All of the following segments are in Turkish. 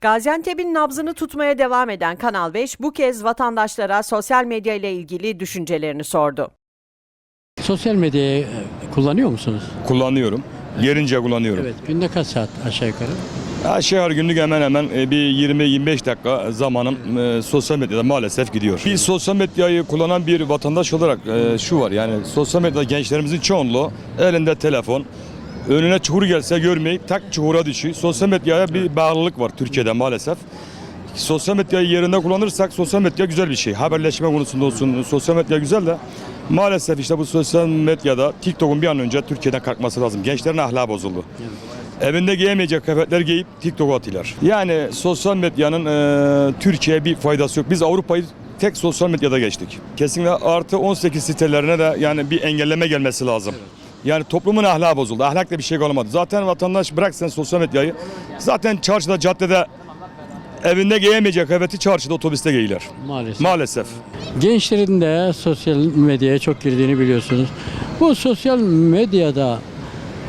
Gaziantep'in nabzını tutmaya devam eden Kanal 5 bu kez vatandaşlara sosyal medya ile ilgili düşüncelerini sordu. Sosyal medyayı e, kullanıyor musunuz? Kullanıyorum. Yerince kullanıyorum. Evet. Günde kaç saat aşağı yukarı? Aşağı yukarı günlük hemen hemen e, bir 20-25 dakika zamanım e, sosyal medyada maalesef gidiyor. Bir sosyal medyayı kullanan bir vatandaş olarak e, şu var yani sosyal medyada gençlerimizin çoğunluğu elinde telefon. Önüne çukur gelse görmeyip tak çukura düşüyor. Sosyal medyaya bir bağlılık var Türkiye'de maalesef. Sosyal medyayı yerinde kullanırsak sosyal medya güzel bir şey. Haberleşme konusunda olsun sosyal medya güzel de maalesef işte bu sosyal medyada TikTok'un bir an önce Türkiye'den kalkması lazım. Gençlerin ahlakı bozuldu. Evinde giyemeyecek kıyafetler giyip TikTok'a atıyorlar. Yani sosyal medyanın e, Türkiye'ye bir faydası yok. Biz Avrupa'yı tek sosyal medyada geçtik. Kesinlikle artı 18 sitelerine de yani bir engelleme gelmesi lazım. Yani toplumun ahlakı bozuldu. Ahlakla bir şey kalmadı. Zaten vatandaş bırak sen sosyal medyayı. Zaten çarşıda, caddede evinde giyemeyecek kıyafeti çarşıda, otobüste giyilir. Maalesef. Maalesef. Gençlerin de sosyal medyaya çok girdiğini biliyorsunuz. Bu sosyal medyada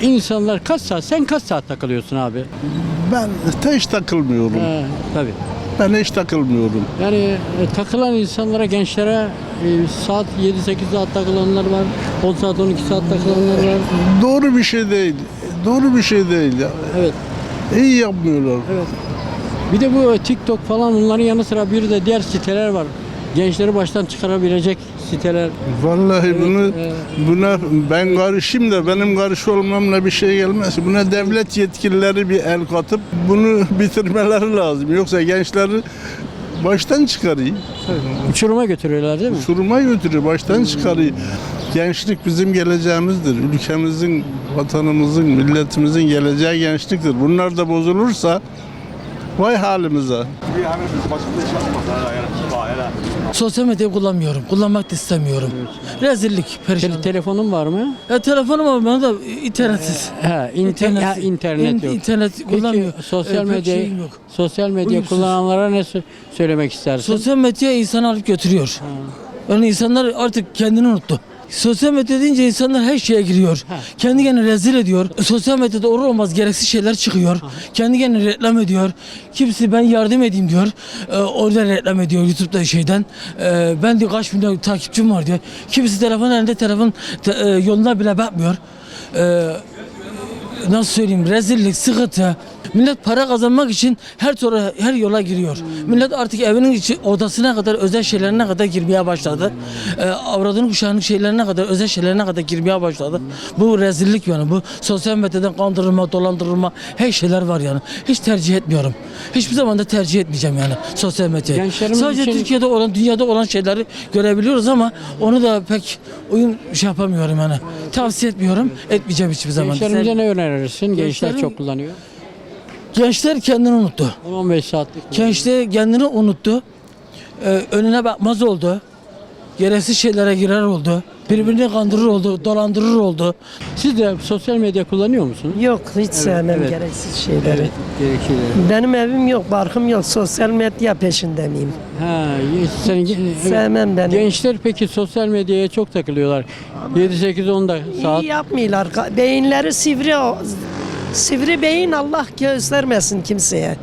insanlar kaç saat, sen kaç saat takılıyorsun abi? Ben hiç takılmıyorum. He, tabii. Ben hiç takılmıyorum. Yani e, takılan insanlara, gençlere e, saat 7-8 saat takılanlar var. 10 saat, 12 saat takılanlar var. Doğru bir şey değil. Doğru bir şey değil. ya. Evet. İyi yapmıyorlar. Bir de bu TikTok falan bunların yanı sıra bir de diğer siteler var. Gençleri baştan çıkarabilecek siteler. Vallahi bunu evet. buna ben karışayım da benim karış olmamla bir şey gelmez. Buna devlet yetkilileri bir el katıp bunu bitirmeleri lazım. Yoksa gençleri baştan çıkarıyor. Uçuruma götürüyorlar değil mi? Uçuruma götürüyor, baştan çıkarıyor. Gençlik bizim geleceğimizdir. Ülkemizin, vatanımızın, milletimizin geleceği gençliktir. Bunlar da bozulursa vay halimize. Sosyal medyayı kullanmıyorum. Kullanmak da istemiyorum. Rezillik, perişan. Te- telefonun var mı? ya telefonum var bana da internetsiz. He, inter- ha, internet in- yok. internet Peki kullanmıyorum. sosyal pek medya şeyim yok. sosyal medya Uyumsuz. kullananlara ne sö- söylemek istersin? Sosyal medya insanı alıp götürüyor. Yani insanlar artık kendini unuttu. Sosyal medya deyince insanlar her şeye giriyor. Kendi kendini rezil ediyor. Sosyal medyada olur olmaz gereksiz şeyler çıkıyor. Kendi kendini reklam ediyor. Kimisi ben yardım edeyim diyor. Ee, orada reklam ediyor YouTube'da şeyden. Ee, ben diyor kaç milyon takipçim var diyor. Kimisi telefon elinde telefon te- e, yoluna bile bakmıyor. Ee, nasıl söyleyeyim rezillik, sıkıntı. Millet para kazanmak için her tora, her yola giriyor. Millet artık evinin içi, odasına kadar özel şeylerine kadar girmeye başladı. Ee, avradının kuşağının şeylerine kadar özel şeylerine kadar girmeye başladı. Bu rezillik yani bu sosyal medyadan kandırılma, dolandırılma her şeyler var yani. Hiç tercih etmiyorum. Hiçbir zaman da tercih etmeyeceğim yani sosyal medyayı. Sadece için- Türkiye'de olan, dünyada olan şeyleri görebiliyoruz ama onu da pek uyum şey yapamıyorum yani. Tavsiye etmiyorum, etmeyeceğim hiçbir zaman. Gençlerimize ne önerirsin? Gençler Gençlerin- çok kullanıyor. Gençler kendini unuttu. 15 saatlik. Gençler kendini unuttu. Ee, önüne bakmaz oldu. Gereksiz şeylere girer oldu. Birbirini kandırır oldu, dolandırır oldu. Siz de sosyal medya kullanıyor musunuz? Yok hiç sevmem evet. gereksiz şeyleri. Gerekiyor. Benim evim yok, barkım yok. Sosyal medya peşinde miyim? Ha, sen, evet. Sevmem beni. Gençler peki sosyal medyaya çok takılıyorlar. 7-8-10 da saat. İyi yapmıyorlar. Beyinleri sivri o. Sivri beyin Allah göstermesin kimseye.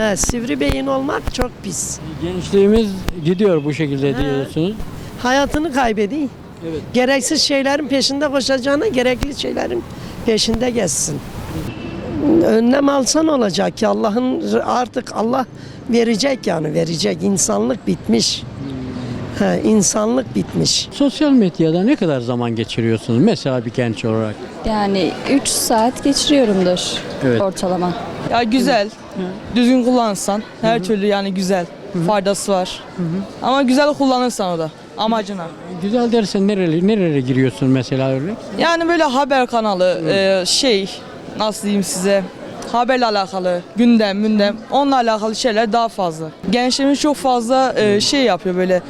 He, sivri beyin olmak çok pis. Gençliğimiz gidiyor bu şekilde diyorsunuz. Hayatını kaybediyor. Evet. Gereksiz şeylerin peşinde koşacağına gerekli şeylerin peşinde geçsin. Önlem alsan olacak ki Allah'ın artık Allah verecek yani verecek. İnsanlık bitmiş. He, insanlık bitmiş. Sosyal medyada ne kadar zaman geçiriyorsunuz mesela bir genç olarak? Yani 3 saat geçiriyorumdur Evet. ortalama. Ya güzel. Düzgün kullanırsan her türlü yani güzel. Faydası var. Ama güzel kullanırsan o da amacına. Güzel dersen nereye, nereye giriyorsun mesela örnek? Yani böyle haber kanalı, e, şey nasıl diyeyim size haberle alakalı, gündem, gündem onunla alakalı şeyler daha fazla. Gençlerimiz çok fazla e, şey yapıyor böyle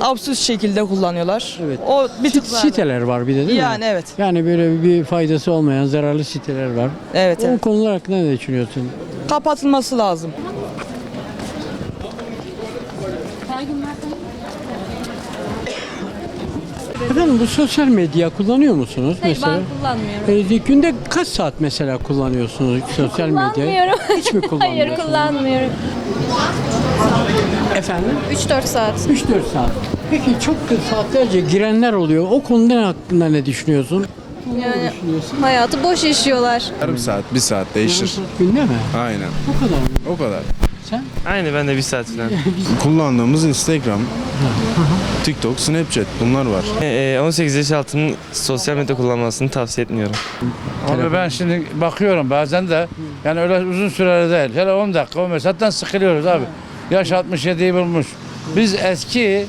absürt şekilde kullanıyorlar. Evet. O bir tık Sit- siteler var bir de değil mi? Yani evet. Yani böyle bir faydası olmayan zararlı siteler var. Evet, O evet. konular hakkında ne düşünüyorsun? Kapatılması lazım. Efendim bu sosyal medya kullanıyor musunuz Hayır mesela? ben kullanmıyorum. Ee, günde kaç saat mesela kullanıyorsunuz sosyal medyayı? Kullanmıyorum. Hiç mi Hayır kullanmıyorsunuz? kullanmıyorum. Efendim? 3-4 saat. 3-4 saat. Peki çok saatlerce girenler oluyor. O konuda hakkında ne düşünüyorsun? Yani hayatı boş yaşıyorlar. Yarım saat, bir saat değişir. Günde mi? Aynen. O kadar mı? O kadar. Sen? Aynı ben de bir saat falan. Kullandığımız Instagram, TikTok, Snapchat bunlar var. Ee, 18 yaş altının sosyal medya kullanmasını tavsiye etmiyorum. Abi ben şimdi bakıyorum bazen de yani öyle uzun süreli değil. Hele 10 dakika 15 zaten sıkılıyoruz abi. Yaş 67'yi bulmuş. Biz eski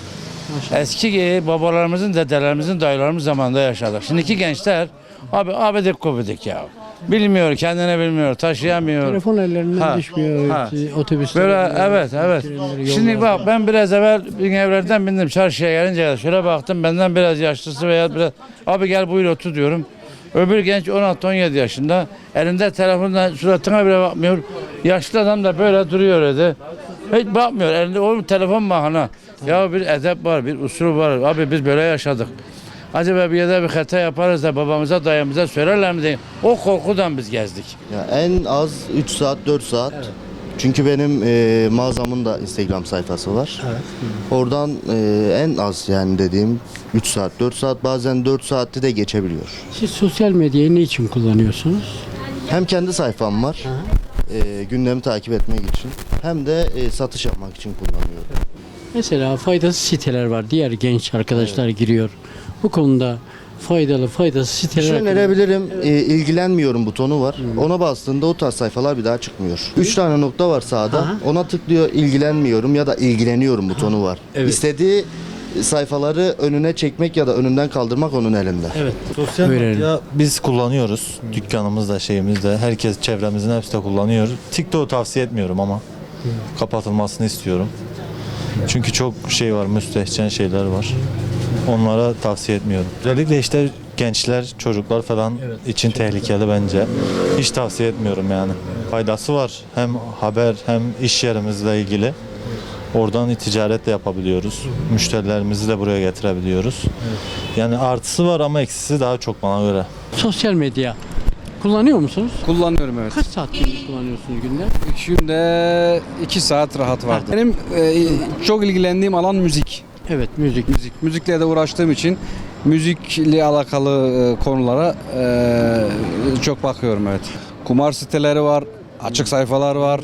eski babalarımızın, dedelerimizin, dayılarımız zamanında yaşadık. Şimdiki gençler abi abidik kubidik ya. Bilmiyor, kendine bilmiyor, taşıyamıyor. Telefon ellerinden Ha, düşmüyor. ha. Otobüsler. Böyle evet evet. Şimdi bak ben biraz evvel bir evlerden bindim çarşıya gelince şöyle baktım benden biraz yaşlısı veya biraz abi gel buyur otur diyorum. Öbür genç 16-17 yaşında elinde telefonla suratına bile bakmıyor. Yaşlı adam da böyle duruyor öyle. Hiç bakmıyor. Elinde o telefon bahane. Ya bir edep var, bir usul var. Abi biz böyle yaşadık. Acaba bir yerde bir hata yaparız da babamıza dayımıza söylerler mi diye. O korkudan biz gezdik. Ya en az 3 saat 4 saat. Çünkü benim e, mağazamın da Instagram sayfası var. Oradan e, en az yani dediğim 3 saat 4 saat bazen 4 saatte de geçebiliyor. Siz sosyal medyayı ne için kullanıyorsunuz? Hem kendi sayfam var. E, gündemi takip etmek için hem de e, satış yapmak için kullanıyorum. Mesela faydasız siteler var. Diğer genç arkadaşlar giriyor. Bu konuda faydalı faydasız Bir siteler şey hakkında- önerebilirim. E, ilgilenmiyorum butonu var. Ona bastığında o tarz sayfalar bir daha çıkmıyor. 3 tane nokta var sağda. Aha. Ona tıklıyor ilgilenmiyorum ya da ilgileniyorum butonu var. Evet. İstediği sayfaları önüne çekmek ya da önünden kaldırmak onun elinde. Evet. Sosyal Öğrenelim. medya biz kullanıyoruz. Dükkanımızda şeyimizde. Herkes çevremizin hepsi de kullanıyor. TikTok'u tavsiye etmiyorum ama kapatılmasını istiyorum. Çünkü çok şey var, müstehcen şeyler var. Onlara tavsiye etmiyorum. Özellikle işte gençler, çocuklar falan için tehlikeli bence. Hiç tavsiye etmiyorum yani. Faydası var. Hem haber hem iş yerimizle ilgili. Oradan ticaret de yapabiliyoruz. Müşterilerimizi de buraya getirebiliyoruz. Yani artısı var ama eksisi daha çok bana göre. Sosyal medya kullanıyor musunuz? Kullanıyorum evet. Kaç saat kullanıyorsunuz günde? Günde 2 saat rahat vardı. Benim e, çok ilgilendiğim alan müzik. Evet müzik. Müzik. Müzikle de uğraştığım için müzikle alakalı e, konulara e, çok bakıyorum evet. Kumar siteleri var, açık sayfalar var.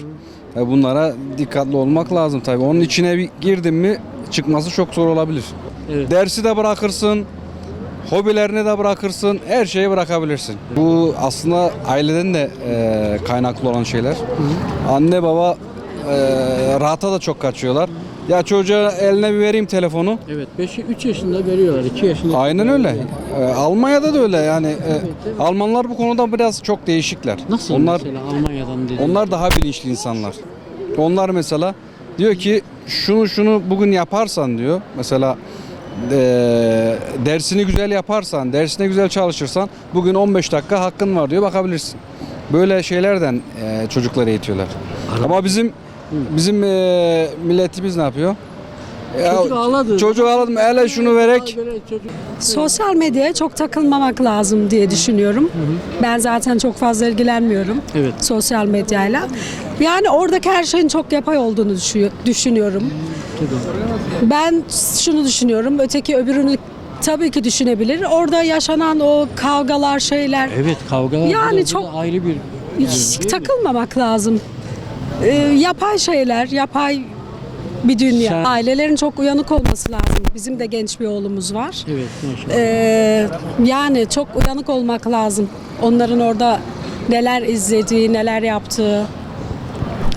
E, bunlara dikkatli olmak lazım tabii. Onun içine bir girdin mi çıkması çok zor olabilir. Evet. Dersi de bırakırsın, hobilerini de bırakırsın, her şeyi bırakabilirsin. Bu aslında aileden de e, kaynaklı olan şeyler. Anne baba e, rahata da çok kaçıyorlar. Ya çocuğa eline bir vereyim telefonu. Evet 5 3 yaşında veriyorlar. 2 yaşında. Aynen öyle. E, Almanya'da da öyle yani. e, Almanlar bu konuda biraz çok değişikler. Nasıl Onlar mesela Almanya'dan dedi. onlar daha bilinçli insanlar. Onlar mesela diyor ki şunu şunu bugün yaparsan diyor. Mesela e, dersini güzel yaparsan, dersine güzel çalışırsan bugün 15 dakika hakkın var diyor bakabilirsin. Böyle şeylerden e, çocukları eğitiyorlar. Ama bizim bizim e, milletimiz ne yapıyor? Ya, Çocuk ağladı. Çocuk ağladı mı? Hele şunu verek. Sosyal medyaya çok takılmamak lazım diye düşünüyorum. Ben zaten çok fazla ilgilenmiyorum Evet. sosyal medyayla. Yani oradaki her şeyin çok yapay olduğunu düşü- düşünüyorum. Ben şunu düşünüyorum, öteki öbürünü tabii ki düşünebilir. Orada yaşanan o kavgalar, şeyler Evet kavgalar. Yani da- çok- ayrı bir hiç takılmamak lazım. Ee, yapay şeyler, yapay bir dünya. Sen- Ailelerin çok uyanık olması lazım. Bizim de genç bir oğlumuz var. Evet maşallah. Ee, yani çok uyanık olmak lazım. Onların orada neler izlediği, neler yaptığı.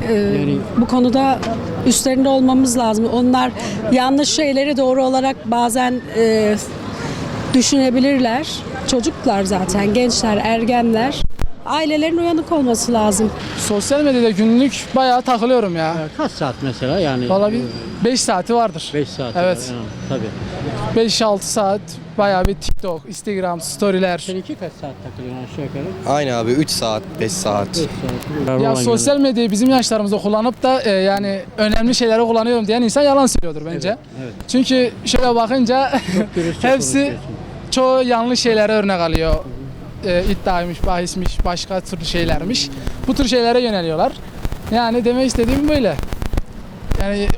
Ee, Yani- bu konuda üstlerinde olmamız lazım. Onlar yanlış şeyleri doğru olarak bazen e, düşünebilirler. Çocuklar zaten, gençler, ergenler. Ailelerin uyanık olması lazım. Sosyal medyada günlük bayağı takılıyorum ya. Kaç saat mesela yani? Valla bir 5 saati vardır. 5 saat. Evet. var, yani, tabii. 5-6 saat bayağı bir TikTok, Instagram, storyler. Seninki kaç saat takılıyorsun aşağı yukarı? Aynı abi 3 saat 5 saat. 4 saat. Ya sosyal medyayı bizim yaşlarımızda kullanıp da e, yani önemli şeylere kullanıyorum diyen insan yalan söylüyordur bence. evet. Çünkü şöyle bakınca hepsi çoğu yanlış şeylere örnek alıyor. E, iddiaymış, bahismiş, başka türlü şeylermiş. Bu tür şeylere yöneliyorlar. Yani demek istediğim böyle. Yani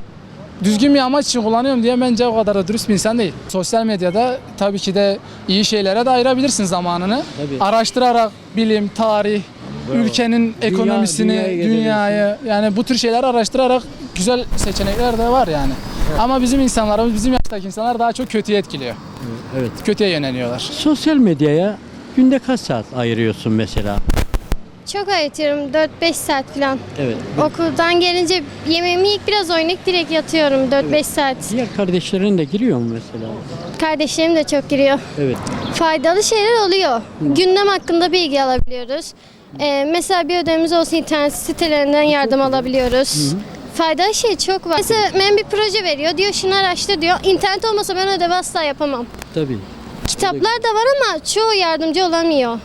düzgün bir amaç için kullanıyorum diye bence o kadar da dürüst bir insan değil. Sosyal medyada tabii ki de iyi şeylere de ayırabilirsin zamanını. Tabii. Araştırarak bilim, tarih, Bravo. ülkenin ekonomisini, dünyayı dünyayı, yani bu tür şeyler araştırarak güzel seçenekler de var yani. Ama bizim insanlarımız, bizim yaştaki insanlar daha çok kötüye etkiliyor. Evet. Kötüye yöneliyorlar. Sosyal medyaya günde kaç saat ayırıyorsun mesela? Çok ayıtıyorum 4-5 saat falan. Evet. Okuldan gelince yemeğimi yiyip biraz oynayıp direkt yatıyorum 4-5 saat. Diğer kardeşlerin de giriyor mu mesela? Kardeşlerim de çok giriyor. Evet. Faydalı şeyler oluyor. Gündem hakkında bilgi alabiliyoruz. Ee, mesela bir ödevimiz olsun internet sitelerinden yardım alabiliyoruz. Faydalı şey çok var. Mesela ben bir proje veriyor diyor şunu araştır diyor. İnternet olmasa ben ödevi asla yapamam. Tabii. Kitaplar da var ama çoğu yardımcı olamıyor.